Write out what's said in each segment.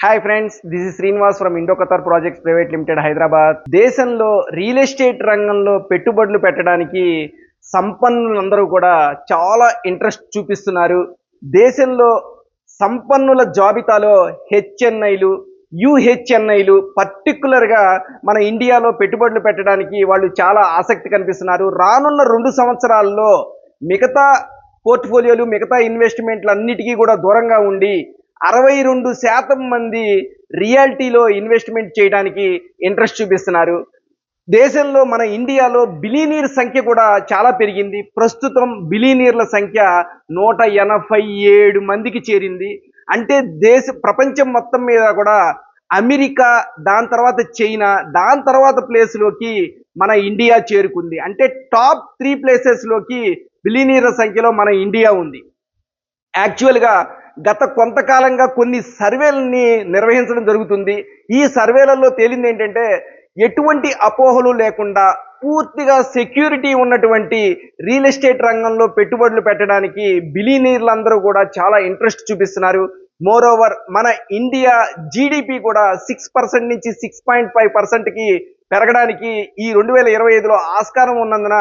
Hi friends this is Srinivas from Indo Qatar projects private limited Hyderabad దేశంలో real estate రంగంలో పెట్టుబడులు పెట్టడానికి సంపన్నులందరూ కూడా చాలా ఇంట్రెస్ట్ చూపిస్తున్నారు. దేశంలో సంపన్నుల జాబితాలో హెచ్ఎన్ఐలు యుహెచ్ఎన్ఐలు పర్టికులర్గా మన ఇండియాలో పెట్టుబడులు పెట్టడానికి వాళ్ళు చాలా ఆసక్తి కనిపిస్తున్నారు. రానున్న రెండు సంవత్సరాల్లో మిగతా పోర్ట్ఫోలియోలు మిగతా ఇన్వెస్ట్మెంట్లు అన్నిటికీ కూడా దూరంగా ఉండి అరవై రెండు శాతం మంది రియాలిటీలో ఇన్వెస్ట్మెంట్ చేయడానికి ఇంట్రెస్ట్ చూపిస్తున్నారు. దేశంలో మన ఇండియాలో బిలీనీర్ సంఖ్య కూడా చాలా పెరిగింది. ప్రస్తుతం బిలీనీర్ల సంఖ్య నూట ఎనభై ఏడు మందికి చేరింది. అంటే దేశ ప్రపంచం మొత్తం మీద కూడా అమెరికా దాని తర్వాత చైనా దాని తర్వాత ప్లేస్లోకి మన ఇండియా చేరుకుంది. అంటే టాప్ త్రీ ప్లేసెస్లోకి బిలీనీర్ల సంఖ్యలో మన ఇండియా ఉంది. యాక్చువల్గా గత కొంతకాలంగా కొన్ని సర్వేలని నిర్వహించడం జరుగుతుంది. ఈ సర్వేలలో తేలింది ఏంటంటే ఎటువంటి అపోహలు లేకుండా పూర్తిగా సెక్యూరిటీ ఉన్నటువంటి రియల్ ఎస్టేట్ రంగంలో పెట్టుబడులు పెట్టడానికి బిలీనీర్లందరూ కూడా చాలా ఇంట్రెస్ట్ చూపిస్తున్నారు. మోర్ ఓవర్ మన ఇండియా జీడిపి కూడా సిక్స్ పర్సెంట్ నుంచి సిక్స్ పాయింట్ ఫైవ్ పర్సెంట్కి పెరగడానికి ఈ రెండు వేల ఇరవై ఐదులో ఆస్కారం ఉన్నందున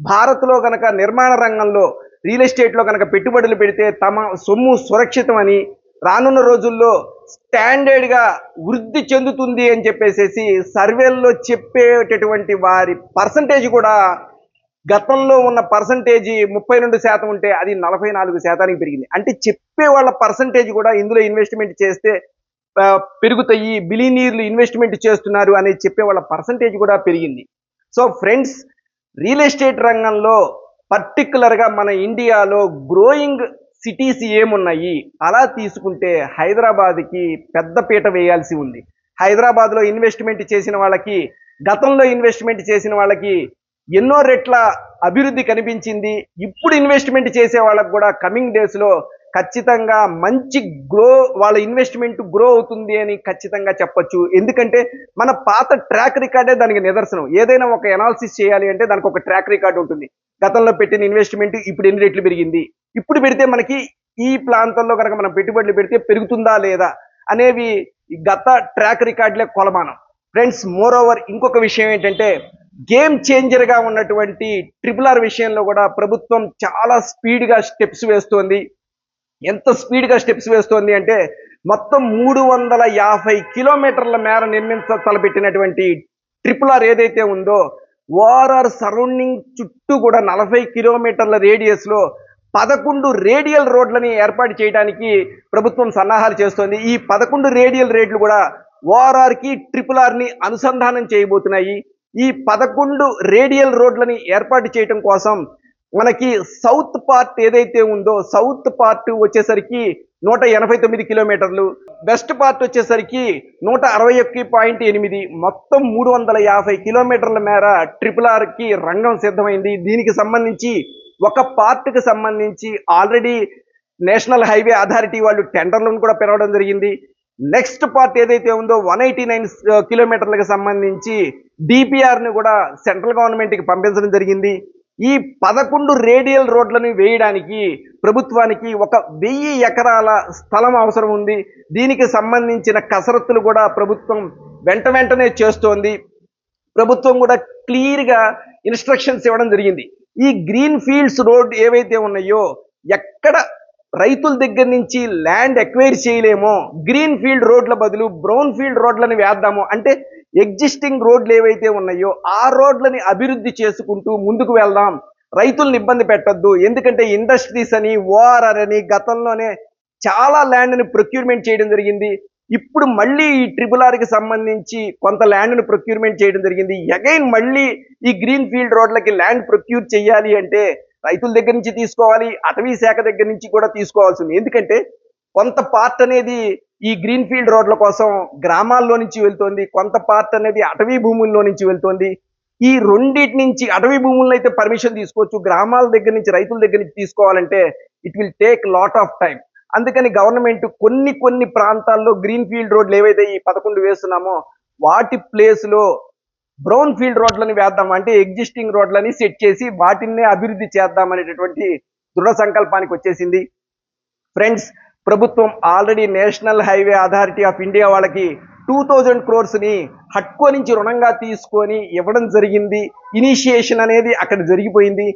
భారత్లో కనుక నిర్మాణ రంగంలో రియల్ ఎస్టేట్లో కనుక పెట్టుబడులు పెడితే తమ సొమ్ము సురక్షితమని రానున్న రోజుల్లో స్టాండర్డ్గా వృద్ధి చెందుతుంది అని చెప్పేసేసి సర్వేల్లో చెప్పేటటువంటి వారి పర్సంటేజ్ కూడా గతంలో ఉన్న పర్సంటేజ్ ముప్పై రెండు శాతం ఉంటే అది నలభై నాలుగు శాతానికి పెరిగింది. అంటే చెప్పే వాళ్ళ పర్సంటేజ్ కూడా ఇందులో ఇన్వెస్ట్మెంట్ చేస్తే పెరుగుతాయి బిలీనీర్లు ఇన్వెస్ట్మెంట్ చేస్తున్నారు అనేది చెప్పే వాళ్ళ పర్సంటేజ్ కూడా పెరిగింది. సో ఫ్రెండ్స్ రియల్ ఎస్టేట్ రంగంలో పర్టికులర్గా మన ఇండియాలో గ్రోయింగ్ సిటీస్ ఏమున్నాయి? అలా తీసుకుంటే హైదరాబాద్కి పెద్ద పీట వేయాల్సి ఉంది. హైదరాబాద్లో ఇన్వెస్ట్మెంట్ చేసిన వాళ్ళకి గతంలో ఇన్వెస్ట్మెంట్ చేసిన వాళ్ళకి ఎన్నో రెట్ల అభివృద్ధి కనిపించింది. ఇప్పుడు ఇన్వెస్ట్మెంట్ చేసే వాళ్ళకి కూడా కమింగ్ డేస్లో ఖచ్చితంగా మంచి గ్రో వాళ్ళ ఇన్వెస్ట్మెంట్ గ్రో అవుతుంది అని ఖచ్చితంగా చెప్పొచ్చు. ఎందుకంటే మన పాత ట్రాక్ రికార్డే దానికి నిదర్శనం. ఏదైనా ఒక ఎనాలిసిస్ చేయాలి అంటే దానికి ఒక ట్రాక్ రికార్డ్ ఉంటుంది. గతంలో పెట్టిన ఇన్వెస్ట్మెంట్ ఇప్పుడు ఎన్ని రెట్లు పెరిగింది? ఇప్పుడు పెడితే మనకి ఈ ప్రాంతంలో కనుక మనం పెట్టుబడులు పెడితే పెరుగుతుందా లేదా అనేవి గత ట్రాక్ రికార్డులే కొలమానం. ఫ్రెండ్స్ మోర్ ఓవర్ ఇంకొక విషయం ఏంటంటే గేమ్ చేంజర్గా ఉన్నటువంటి ట్రిపుల్ ఆర్ విషయంలో కూడా ప్రభుత్వం చాలా స్పీడ్గా స్టెప్స్ వేస్తోంది. ఎంత స్పీడ్గా స్టెప్స్ వేస్తోంది అంటే మొత్తం మూడు వందల యాభై కిలోమీటర్ల మేర నిర్మించ తలపెట్టినటువంటి ట్రిపుల్ ఆర్ ఏదైతే ఉందో ఓఆర్ఆర్ సరౌండింగ్ చుట్టూ కూడా నలభై కిలోమీటర్ల రేడియస్లో పదకొండు రేడియల్ రోడ్లని ఏర్పాటు చేయడానికి ప్రభుత్వం సన్నాహాలు చేస్తోంది. ఈ పదకొండు రేడియల్ రేట్లు కూడా ఓఆర్ఆర్కి ట్రిపుల్ ఆర్ని అనుసంధానం చేయబోతున్నాయి. ఈ పదకొండు రేడియల్ రోడ్లని ఏర్పాటు చేయడం కోసం మనకి సౌత్ పార్ట్ ఏదైతే ఉందో సౌత్ పార్ట్ వచ్చేసరికి నూట ఎనభై తొమ్మిది కిలోమీటర్లు వెస్ట్ పార్ట్ వచ్చేసరికి నూట అరవై ఒకటి పాయింట్ ఎనిమిది మొత్తం మూడు వందల యాభై కిలోమీటర్ల మేర ట్రిపుల్ ఆర్కి రంగం సిద్ధమైంది. దీనికి సంబంధించి ఒక పార్ట్కి సంబంధించి ఆల్రెడీ నేషనల్ హైవే అథారిటీ వాళ్ళు టెండర్లను కూడా పిలవడం జరిగింది. నెక్స్ట్ పార్ట్ ఏదైతే ఉందో వన్ ఎయిటీ నైన్ కిలోమీటర్లకు సంబంధించి డిపిఆర్ని కూడా సెంట్రల్ గవర్నమెంట్కి పంపించడం జరిగింది. ఈ పదకొండు రేడియల్ రోడ్లను వేయడానికి ప్రభుత్వానికి ఒక వెయ్యి ఎకరాల స్థలం అవసరం ఉంది. దీనికి సంబంధించిన కసరత్తులు కూడా ప్రభుత్వం వెంట వెంటనే చేస్తోంది. ప్రభుత్వం కూడా క్లియర్గా ఇన్స్ట్రక్షన్స్ ఇవ్వడం జరిగింది. ఈ గ్రీన్ ఫీల్డ్స్ రోడ్ ఏవైతే ఉన్నాయో ఎక్కడ రైతుల దగ్గర నుంచి ల్యాండ్ ఎక్వైర్ చేయలేమో గ్రీన్ ఫీల్డ్ రోడ్ల బదులు బ్రౌన్ ఫీల్డ్ రోడ్లను వేద్దాము. అంటే ఎగ్జిస్టింగ్ రోడ్లు ఏవైతే ఉన్నాయో ఆ రోడ్లని అభివృద్ధి చేసుకుంటూ ముందుకు వెళ్దాం. రైతుల్ని ఇబ్బంది పెట్టొద్దు. ఎందుకంటే ఇండస్ట్రీస్ అని ఓఆర్ఆర్ అని గతంలోనే చాలా ల్యాండ్ని ప్రొక్యూర్మెంట్ చేయడం జరిగింది. ఇప్పుడు మళ్ళీ ఈ ట్రిపుల్ ఆర్కి సంబంధించి కొంత ల్యాండ్ను ప్రొక్యూర్మెంట్ చేయడం జరిగింది. అగైన్ మళ్ళీ ఈ గ్రీన్ ఫీల్డ్ రోడ్లకి ల్యాండ్ ప్రొక్యూర్ చేయాలి అంటే రైతుల దగ్గర నుంచి తీసుకోవాలి అటవీ శాఖ దగ్గర నుంచి కూడా తీసుకోవాల్సింది ఎందుకంటే కొంత పార్ట్ అనేది ఈ గ్రీన్ ఫీల్డ్ రోడ్ల కోసం గ్రామాల్లో నుంచి వెళ్తోంది కొంత పార్ట్ అనేది అటవీ భూముల్లో నుంచి వెళ్తోంది. ఈ రెండింటి నుంచి అటవీ భూములను అయితే పర్మిషన్ తీసుకోవచ్చు గ్రామాల దగ్గర నుంచి రైతుల దగ్గర నుంచి తీసుకోవాలంటే it will take lot of time అందుకని గవర్నమెంట్ కొన్ని కొన్ని ప్రాంతాల్లో గ్రీన్ ఫీల్డ్ రోడ్లు ఏవైతే ఈ పదకొండు వేస్తున్నామో వాటి ప్లేస్లో బ్రౌన్ ఫీల్డ్ రోడ్లని వేద్దాం అంటే ఎగ్జిస్టింగ్ రోడ్లని సెట్ చేసి వాటిని అభివృద్ధి చేద్దాం అనేటటువంటి దృఢ సంకల్పానికి వచ్చేసింది. ఫ్రెండ్స్ ప్రభుత్వం already national highway authority of India వాళ్ళకి టూ థౌజండ్ క్రోర్స్ని హట్కో నుంచి రుణంగా తీసుకొని ఇవ్వడం జరిగింది. ఇనిషియేషన్ అనేది అక్కడ జరిగిపోయింది.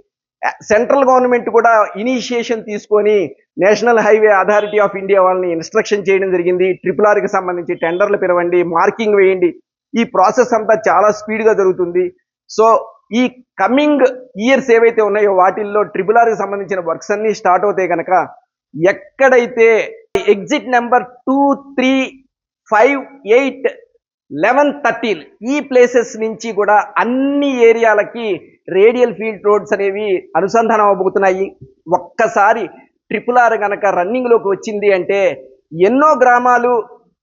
సెంట్రల్ గవర్నమెంట్ కూడా ఇనిషియేషన్ తీసుకొని national highway authority of India వాళ్ళని ఇన్స్ట్రక్షన్ చేయడం జరిగింది. ట్రిపుల్ ఆర్కి సంబంధించి టెండర్లు పిలవండి మార్కింగ్ వేయండి. ఈ ప్రాసెస్ అంతా చాలా స్పీడ్గా జరుగుతుంది. సో ఈ కమింగ్ ఇయర్స్ ఏవైతే ఉన్నాయో వాటిల్లో ట్రిపుల్ ఆర్కి సంబంధించిన వర్క్స్ అన్ని స్టార్ట్ అవుతాయి కనుక ఎక్కడైతే exit number two three five eight eleven thirteen ఈ ప్లేసెస్ నుంచి కూడా అన్ని ఏరియాలకి రేడియల్ ఫీల్డ్ రోడ్స్ అనేవి అనుసంధానం అవబోతున్నాయి ఒక్కసారి ట్రిపుల్ ఆర్ గనక రన్నింగ్లోకి వచ్చింది అంటే ఎన్నో గ్రామాలు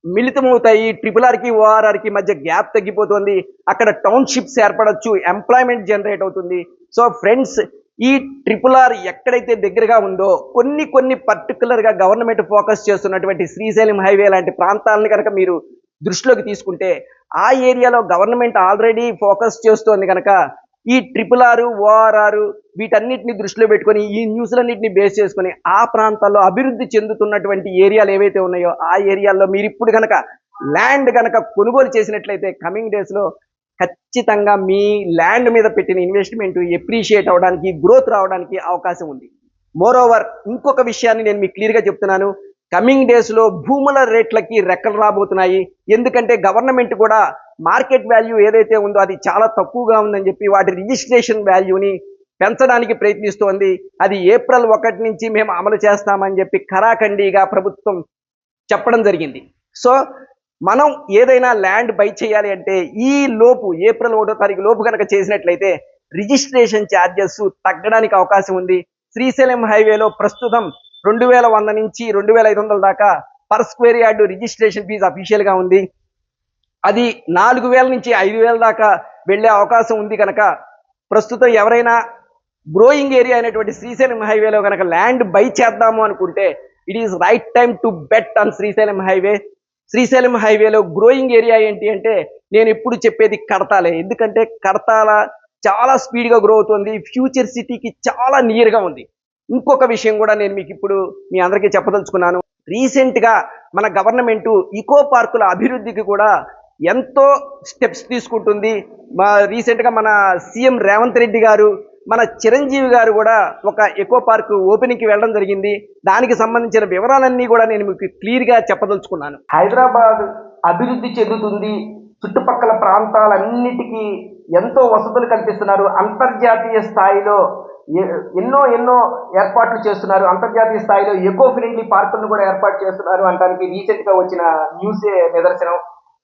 మిళితమవుతాయి. ట్రిపుల్ ఆర్కి ఓఆర్ఆర్కి మధ్య గ్యాప్ తగ్గిపోతుంది. అక్కడ టౌన్షిప్స్ ఏర్పడచ్చు ఎంప్లాయ్మెంట్ జనరేట్ అవుతుంది. సో ఫ్రెండ్స్ ఈ ట్రిపుల్ ఆర్ ఎక్కడైతే దగ్గరగా ఉందో కొన్ని కొన్ని పర్టికులర్గా గవర్నమెంట్ ఫోకస్ చేస్తున్నటువంటి శ్రీశైలం హైవే లాంటి ప్రాంతాలను కనుక మీరు దృష్టిలోకి తీసుకుంటే ఆ ఏరియాలో గవర్నమెంట్ ఆల్రెడీ ఫోకస్ చేస్తోంది కనుక ఈ ట్రిపుల్ ఆర్ ఓఆర్ఆర్ వీటన్నిటిని దృష్టిలో పెట్టుకొని ఈ న్యూస్లన్నింటినీ బేస్ చేసుకొని ఆ ప్రాంతాల్లో అభివృద్ధి చెందుతున్నటువంటి ఏరియాలు ఏవైతే ఉన్నాయో ఆ ఏరియాల్లో మీరు ఇప్పుడు కనుక ల్యాండ్ కనుక కొనుగోలు చేసినట్లయితే కమింగ్ డేస్లో ఖచ్చితంగా మీ ల్యాండ్ మీద పెట్టిన ఇన్వెస్ట్మెంట్ ఎప్రిషియేట్ అవడానికి గ్రోత్ రావడానికి అవకాశం ఉంది. మోర్ ఓవర్ ఇంకొక విషయాన్ని నేను మీకు క్లియర్గా చెప్తున్నాను. కమింగ్ డేస్లో భూముల రేట్లకి రెక్కలు రాబోతున్నాయి. ఎందుకంటే గవర్నమెంట్ కూడా మార్కెట్ వాల్యూ ఏదైతే ఉందో అది చాలా తక్కువగా ఉందని చెప్పి వాటి రిజిస్ట్రేషన్ వాల్యూని పెంచడానికి ప్రయత్నిస్తోంది. అది ఏప్రిల్ ఒకటి నుంచి మేము అమలు చేస్తామని చెప్పి కరాఖండిగా ప్రభుత్వం చెప్పడం జరిగింది. సో మనం ఏదైనా ల్యాండ్ బై చేయాలి అంటే ఈ లోపు ఏప్రిల్ ఒకటో తారీఖు లోపు కనుక చేసినట్లయితే రిజిస్ట్రేషన్ ఛార్జెస్ తగ్గడానికి అవకాశం ఉంది. శ్రీశైలం హైవేలో ప్రస్తుతం రెండు వేల వంద నుంచి రెండు వేల ఐదు వందల దాకా per square yard registration fee అఫీషియల్గా ఉంది. అది నాలుగు వేల నుంచి ఐదు వేల దాకా వెళ్ళే అవకాశం ఉంది కనుక ప్రస్తుతం ఎవరైనా గ్రోయింగ్ ఏరియా అయినటువంటి శ్రీశైలం హైవేలో కనుక ల్యాండ్ బై చేద్దాము అనుకుంటే it is right time to bet on Srisailam highway. Srisailam హైవేలో గ్రోయింగ్ ఏరియా ఏంటి అంటే నేను ఎప్పుడు చెప్పేది కడతాలే. ఎందుకంటే కడతాల చాలా స్పీడ్గా గ్రో అవుతుంది. ఫ్యూచర్ సిటీకి చాలా నియర్గా ఉంది. ఇంకొక విషయం కూడా నేను మీకు ఇప్పుడు మీ అందరికీ చెప్పదలుచుకున్నాను. రీసెంట్గా మన గవర్నమెంటు ఈకో పార్కుల అభివృద్ధికి కూడా ఎంతో స్టెప్స్ తీసుకుంటుంది. మా రీసెంట్గా మన సీఎం రేవంత్ రెడ్డి గారు మన చిరంజీవి గారు కూడా ఒక ఎకో పార్క్ ఓపెనింగ్కి వెళ్ళడం జరిగింది. దానికి సంబంధించిన వివరాలన్నీ కూడా నేను మీకు క్లియర్గా చెప్పదలుచుకున్నాను. హైదరాబాద్ అభివృద్ధి చెందుతుంది. చుట్టుపక్కల ప్రాంతాలన్నిటికీ ఎంతో వసతులు కల్పిస్తున్నారు. అంతర్జాతీయ స్థాయిలో ఎ- ఎన్నో ఎన్నో ఏర్పాట్లు చేస్తున్నారు. అంతర్జాతీయ స్థాయిలో ఎకో ఫ్రెండ్లీ పార్కులను కూడా ఏర్పాటు చేస్తున్నారు అనడానికి రీసెంట్గా వచ్చిన న్యూసే నిదర్శనం.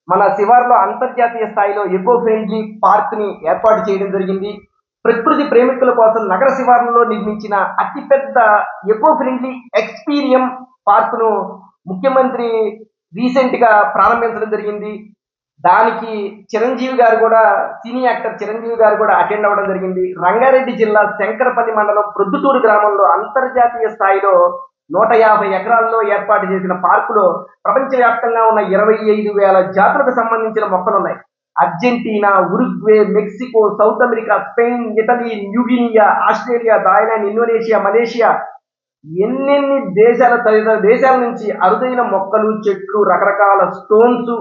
మన శివార్లో అంతర్జాతీయ స్థాయిలో ఎకో ఫ్రెండ్లీ పార్క్ని ఏర్పాటు చేయడం జరిగింది. ప్రకృతి ప్రేమికుల కోసం నగర శివార్లలో నిర్మించిన అతిపెద్ద ఎకో ఫ్రెండ్లీ ఎక్స్పీరియం పార్క్ను ముఖ్యమంత్రి రీసెంట్గా ప్రారంభించడం జరిగింది. దానికి చిరంజీవి గారు కూడా సినీ యాక్టర్ చిరంజీవి గారు కూడా అటెండ్ అవ్వడం జరిగింది. రంగారెడ్డి జిల్లా శంకరపల్లి మండలం ప్రొద్దుటూరు గ్రామంలో అంతర్జాతీయ స్థాయిలో నూట యాభై ఎకరాల్లో ఏర్పాటు చేసిన పార్కులో ప్రపంచవ్యాప్తంగా ఉన్న ఇరవై ఐదు వేల జాతులకు సంబంధించిన మొక్కలు ఉన్నాయి Argentina Uruguay Mexico South America Spain Italy New Guinea Australia Thailand Indonesia Malaysia ఎన్నెన్ని దేశాల తదితర దేశాల నుంచి అరుదైన మొక్కలు చెట్లు రకరకాల స్టోన్స్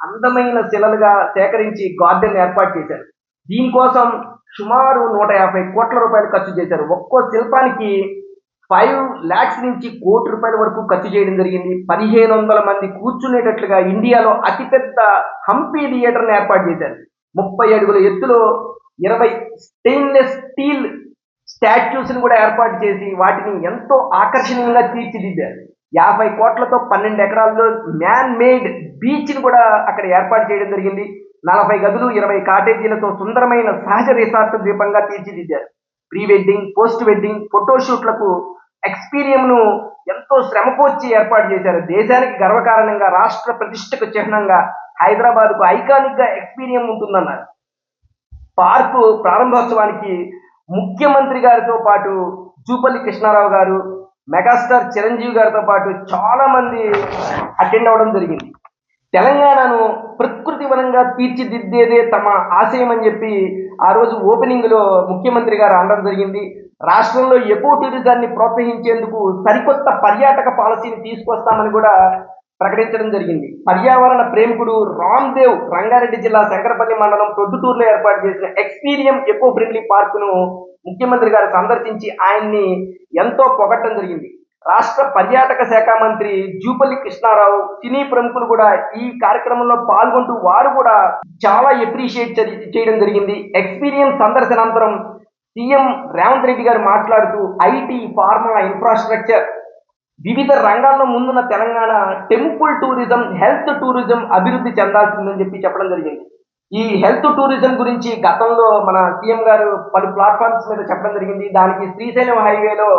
అందమైన శిలలుగా సేకరించి గార్డెన్ ఏర్పాటు చేశారు. దీనికోసం సుమారు నూట యాభై కోట్ల రూపాయలు ఖర్చు చేశారు. ఒక్కో శిల్పానికి ఫైవ్ ల్యాక్స్ నుంచి కోటి రూపాయల వరకు ఖర్చు చేయడం జరిగింది. పదిహేను వందల మంది కూర్చునేటట్లుగా ఇండియాలో అతిపెద్ద హంపీ థియేటర్ని ఏర్పాటు చేశారు. ముప్పై అడుగుల ఎత్తులో ఇరవై స్టెయిన్లెస్ స్టీల్ స్టాట్యూస్ని కూడా ఏర్పాటు చేసి వాటిని ఎంతో ఆకర్షణీయంగా తీర్చిదిద్దారు. యాభై కోట్లతో పన్నెండు ఎకరాల్లో మ్యాన్ మేడ్ బీచ్ని కూడా అక్కడ ఏర్పాటు చేయడం జరిగింది. నలభై గదులు ఇరవై కాటేజీలతో సుందరమైన సహజ రిసార్ట్ ద్వీపంగా తీర్చిదిద్దారు. ప్రీ వెడ్డింగ్ పోస్ట్ వెడ్డింగ్ ఫోటోషూట్లకు ఎక్స్పీరియంను ఎంతో శ్రమకోర్చి ఏర్పాటు చేశారు. దేశానికి గర్వకారణంగా రాష్ట్ర ప్రతిష్టకు చిహ్నంగా హైదరాబాద్కు ఐకానిక్గా ఎక్స్పీరియం ఉంటుందన్నారు. పార్కు ప్రారంభోత్సవానికి ముఖ్యమంత్రి గారితో పాటు జూపల్లి కృష్ణారావు గారు మెగాస్టార్ చిరంజీవి గారితో పాటు చాలామంది అటెండ్ అవ్వడం జరిగింది. తెలంగాణను ప్రకృతి వనంగా తీర్చిదిద్దేదే తమ ఆశయం అని చెప్పి ఆ రోజు ఓపెనింగ్లో ముఖ్యమంత్రి గారు అనడం జరిగింది. రాష్ట్రంలో ఎకో టూరిజాన్ని ప్రోత్సహించేందుకు సరికొత్త పర్యాటక పాలసీని తీసుకొస్తామని కూడా ప్రకటించడం జరిగింది. పర్యావరణ ప్రేమికుడు రామ్దేవ్ రంగారెడ్డి జిల్లా శంకరపల్లి మండలం ప్రొద్దుటూరులో ఏర్పాటు చేసిన ఎక్స్పీరియం ఎకో ఫ్రెండ్లీ పార్కును ముఖ్యమంత్రి గారు సందర్శించి ఆయన్ని ఎంతో పొగట్టడం జరిగింది. రాష్ట్ర పర్యాటక శాఖ మంత్రి జూపల్లి కృష్ణారావు సినీ ప్రముఖులు కూడా ఈ కార్యక్రమంలో పాల్గొంటూ వారు కూడా చాలా ఎప్రిషియేట్ చేయడం జరిగింది. ఎక్స్పీరియన్స్ సందర్శనానంతరం సీఎం రేవంత్ రెడ్డి గారు మాట్లాడుతూ ఐటీ ఫార్మా ఇన్ఫ్రాస్ట్రక్చర్ వివిధ రంగాల్లో ముందున్న Telangana temple tourism health tourism అభివృద్ధి చెందాల్సిందని చెప్పి చెప్పడం జరిగింది. ఈ హెల్త్ టూరిజం గురించి గతంలో మన సీఎం గారు పలు ప్లాట్ఫామ్స్ మీద చెప్పడం జరిగింది. దానికి శ్రీశైలం హైవేలో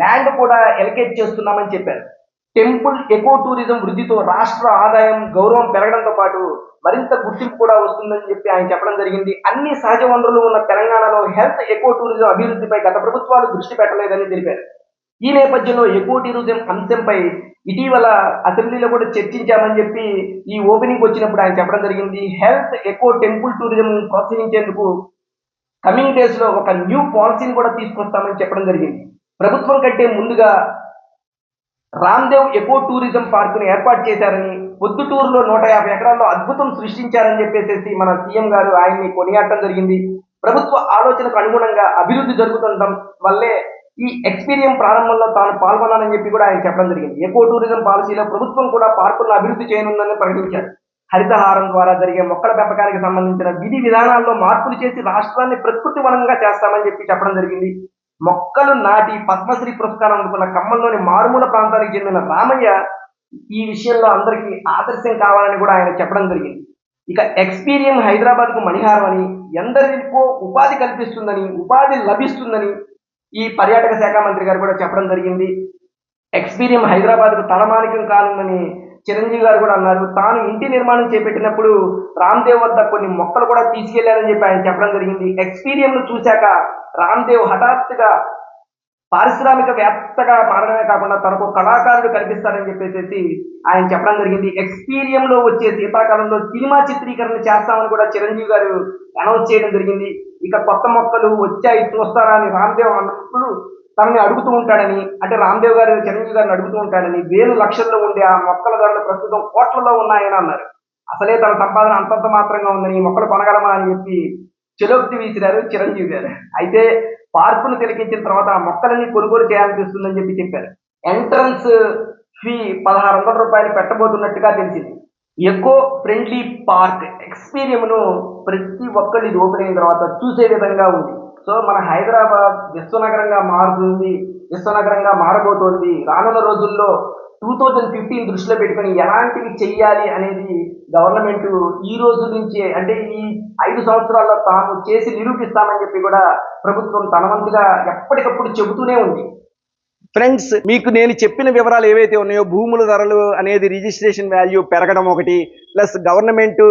ల్యాండ్ కూడా ఎలకేట్ చేస్తున్నామని చెప్పారు. టెంపుల్ ఎకో టూరిజం వృద్ధితో రాష్ట్ర ఆదాయం గౌరవం పెరగడంతో పాటు మరింత గుర్తింపు కూడా వస్తుందని చెప్పి ఆయన చెప్పడం జరిగింది. అన్ని సహజ వనరులు ఉన్న తెలంగాణలో హెల్త్ ఎకో టూరిజం అభివృద్ధిపై గత ప్రభుత్వాలు దృష్టి పెట్టలేదని తెలిపారు. ఈ నేపథ్యంలో ఎకో టూరిజం అంశంపై ఇటీవల అసెంబ్లీలో కూడా చర్చించామని చెప్పి ఈ ఓపెనింగ్ వచ్చినప్పుడు ఆయన చెప్పడం జరిగింది. హెల్త్ ఎకో టెంపుల్ టూరిజం ప్రోత్సహించేందుకు కమింగ్ డేస్లో ఒక న్యూ పాలసీని కూడా తీసుకొస్తామని చెప్పడం జరిగింది. ప్రభుత్వం కంటే ముందుగా రామ్దేవ్ ఎకో టూరిజం పార్కును ఏర్పాటు చేశారని పొద్దుటూరులో నూట యాభై ఎకరాల్లో అద్భుతం సృష్టించారని చెప్పేసి మన సీఎం గారు ఆయన్ని కొనియాడటం జరిగింది. ప్రభుత్వ ఆలోచనకు అనుగుణంగా అభివృద్ధి జరుగుతుండటం వల్లే ఈ ఎక్స్పీరియం ప్రారంభంలో తాను పాల్గొన్నానని చెప్పి కూడా ఆయన చెప్పడం జరిగింది. ఎకో టూరిజం పాలసీలో ప్రభుత్వం కూడా పార్కులను అభివృద్ధి చేయనుందని ప్రకటించారు. హరితహారం ద్వారా జరిగే మొక్కల పెంపకానికి సంబంధించిన విధి విధానాల్లో మార్పులు చేసి రాష్ట్రాన్ని ప్రకృతి వనంగా చేస్తామని చెప్పి చెప్పడం జరిగింది. మొక్కలు నాటి పద్మశ్రీ పురస్కారం అందుకున్న ఖమ్మంలోని మారుమూల ప్రాంతానికి చెందిన రామయ్య ఈ విషయంలో అందరికీ ఆదర్శం కావాలని కూడా ఆయన చెప్పడం జరిగింది. ఇక ఎక్స్పీరియం హైదరాబాద్కు మణిహారం అని ఎందరికో ఉపాధి కల్పిస్తుందని ఉపాధి లభిస్తుందని ఈ పర్యాటక శాఖ మంత్రి గారు కూడా చెప్పడం జరిగింది. ఎక్స్పీరియం హైదరాబాద్కు తలమానికం కానుందని చిరంజీవి గారు కూడా అన్నారు తాను ఇంటి నిర్మాణం చేపట్టినప్పుడు రామ్దేవ్ వద్ద కొన్ని మొక్కలు కూడా తీసుకెళ్ళారని చెప్పి ఆయన చెప్పడం జరిగింది. ఎక్స్పీరియన్స్ చూశాక రామ్దేవ్ హఠాత్తుగా పారిశ్రామిక వ్యాప్తగా మారడమే కాకుండా తనకు కళాకారుడు కల్పిస్తారని చెప్పేసి ఆయన చెప్పడం జరిగింది. ఎక్స్పీరియం లో వచ్చే శీతాకాలంలో సినిమా చిత్రీకరణ చేస్తామని కూడా చిరంజీవి గారు అనౌన్స్ చేయడం జరిగింది. ఇక కొత్త మొక్కలు వచ్చాయి చూస్తారా అని రామ్దేవ్ అన్నప్పుడు తనని అడుగుతూ ఉంటాడని అంటే రామ్దేవ్ గారు చిరంజీవి గారిని అడుగుతూ ఉంటాడని వేలు లక్షల్లో ఉండే ఆ మొక్కల ధరలు ప్రస్తుతం కోట్లలో ఉన్నాయని అన్నారు. అసలే తన సంపాదన అంతంత మాత్రంగా ఉందని మొక్కలు కొనగలమా అని చెప్పి చెలోక్తి వీసిరారు చిరంజీవి గారు. అయితే పార్కును తిలకించిన తర్వాత ఆ మొక్కలన్నీ కొనుగోలు చేయాలనిపిస్తుందని చెప్పి చెప్పారు. ఎంట్రన్స్ ఫీ పదహారు వందల రూపాయలు పెట్టబోతున్నట్టుగా తెలిసింది. ఎకో ఫ్రెండ్లీ పార్క్ ఎక్స్పీరియమ్ను ప్రతి ఒక్కళ్ళు ఇది ఓపెన్ అయిన తర్వాత చూసే విధంగా ఉంది. సో మన హైదరాబాద్ విశ్వనగరంగా మారుతుంది విశ్వనగరంగా మారబోతోంది. రానున్న రోజుల్లో టూ థౌజండ్ ఫిఫ్టీన్ దృష్టిలో పెట్టుకొని ఎలాంటివి చెయ్యాలి అనేది గవర్నమెంట్ ఈ రోజు నుంచే అంటే ఈ ఐదు సంవత్సరాల్లో తాము చేసి నిరూపిస్తామని చెప్పి కూడా ప్రభుత్వం తన వంతుగా ఎప్పటికప్పుడు చెబుతూనే ఉంది. ఫ్రెండ్స్ మీకు నేను చెప్పిన వివరాలు ఏవైతే ఉన్నాయో భూముల ధరలు అనేది రిజిస్ట్రేషన్ వాల్యూ పెరగడం ఒకటి ప్లస్ గవర్నమెంట్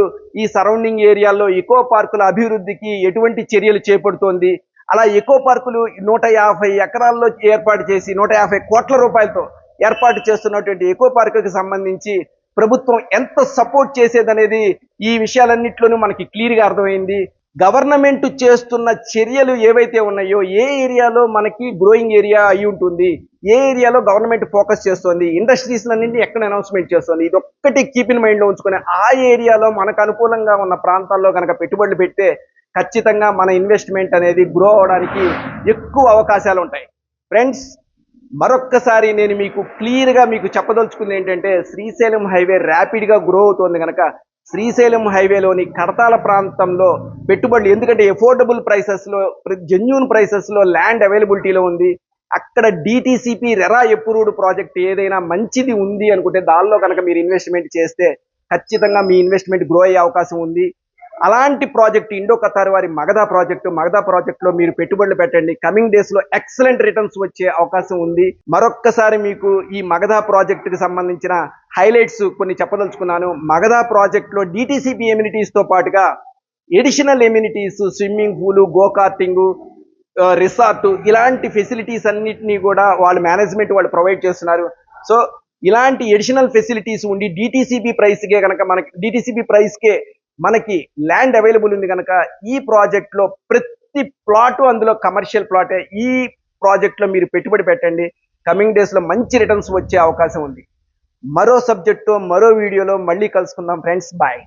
ఈ సరౌండింగ్ ఏరియాల్లో ఎకో పార్కుల అభివృద్ధికి ఎటువంటి చర్యలు చేపడుతోంది. అలా ఎకో పార్కులు నూట యాభై ఎకరాల్లో ఏర్పాటు చేసి నూట యాభై కోట్ల రూపాయలతో ఏర్పాటు చేస్తున్నటువంటి ఎకో పార్కుకి సంబంధించి ప్రభుత్వం ఎంత సపోర్ట్ చేసేదనేది ఈ విషయాలన్నింటిలోనూ మనకి క్లియర్గా అర్థమైంది. గవర్నమెంట్ చేస్తున్న చర్యలు ఏవైతే ఉన్నాయో ఏ ఏరియాలో మనకి గ్రోయింగ్ ఏరియా అయి ఉంటుంది. ఏ ఏరియాలో గవర్నమెంట్ ఫోకస్ చేస్తుంది ఇండస్ట్రీస్ అన్నింటినీ ఎక్కడ అనౌన్స్మెంట్ చేస్తుంది ఇది ఒక్కటి కీప్ ఇన్ మైండ్లో ఉంచుకొని ఆ ఏరియాలో మనకు అనుకూలంగా ఉన్న ప్రాంతాల్లో కనుక పెట్టుబడులు పెడితే ఖచ్చితంగా మన ఇన్వెస్ట్మెంట్ అనేది గ్రో అవడానికి ఎక్కువ అవకాశాలు ఉంటాయి. ఫ్రెండ్స్ మరొక్కసారి నేను మీకు క్లియర్గా మీకు చెప్పదలుచుకుంది ఏంటంటే శ్రీశైలం హైవే ర్యాపిడ్గా గ్రో అవుతోంది కనుక శ్రీశైలం హైవేలోని కడతాల ప్రాంతంలో పెట్టుబడులు ఎందుకంటే ఎఫోర్డబుల్ ప్రైసెస్లో జెన్యున్ ప్రైసెస్లో ల్యాండ్ అవైలబిలిటీలో ఉంది. అక్కడ డిటీసీపీ రెరా ఎప్పురూడు ప్రాజెక్ట్ ఏదైనా మంచిది ఉంది అనుకుంటే దానిలో కనుక మీరు ఇన్వెస్ట్మెంట్ చేస్తే ఖచ్చితంగా మీ ఇన్వెస్ట్మెంట్ గ్రో అయ్యే అవకాశం ఉంది. అలాంటి ప్రాజెక్ట్ ఇండో కతార్ వారి మగధా ప్రాజెక్టు మగధా ప్రాజెక్టులో మీరు పెట్టుబడులు పెట్టండి. కమింగ్ డేస్లో ఎక్సలెంట్ రిటర్న్స్ వచ్చే అవకాశం ఉంది. మరొక్కసారి మీకు ఈ మగధా ప్రాజెక్టుకి సంబంధించిన హైలైట్స్ కొన్ని చెప్పదలుచుకున్నాను. మగధా ప్రాజెక్టులో డిటీసీపీ డిటిసిపి పాటుగా additional amenities swimming pool go karting resort ఇలాంటి ఫెసిలిటీస్ అన్నిటినీ కూడా వాళ్ళు మేనేజ్మెంట్ వాళ్ళు ప్రొవైడ్ చేస్తున్నారు. సో ఇలాంటి ఎడిషనల్ ఫెసిలిటీస్ ఉండి డిటీసీబీ ప్రైస్కే కనుక మనకి డిటీసీబీ ప్రైస్కే మనకి ల్యాండ్ అవైలబుల్ ఉంది కనుక ఈ ప్రాజెక్ట్లో ప్రతి ప్లాట్ అందులో కమర్షియల్ ప్లాటే ఈ ప్రాజెక్ట్లో మీరు పెట్టుబడి పెట్టండి. కమింగ్ డేస్లో మంచి రిటర్న్స్ వచ్చే అవకాశం ఉంది. మరో సబ్జెక్టు మరో వీడియోలో మళ్ళీ కలుసుకుందాం ఫ్రెండ్స్ బాయ్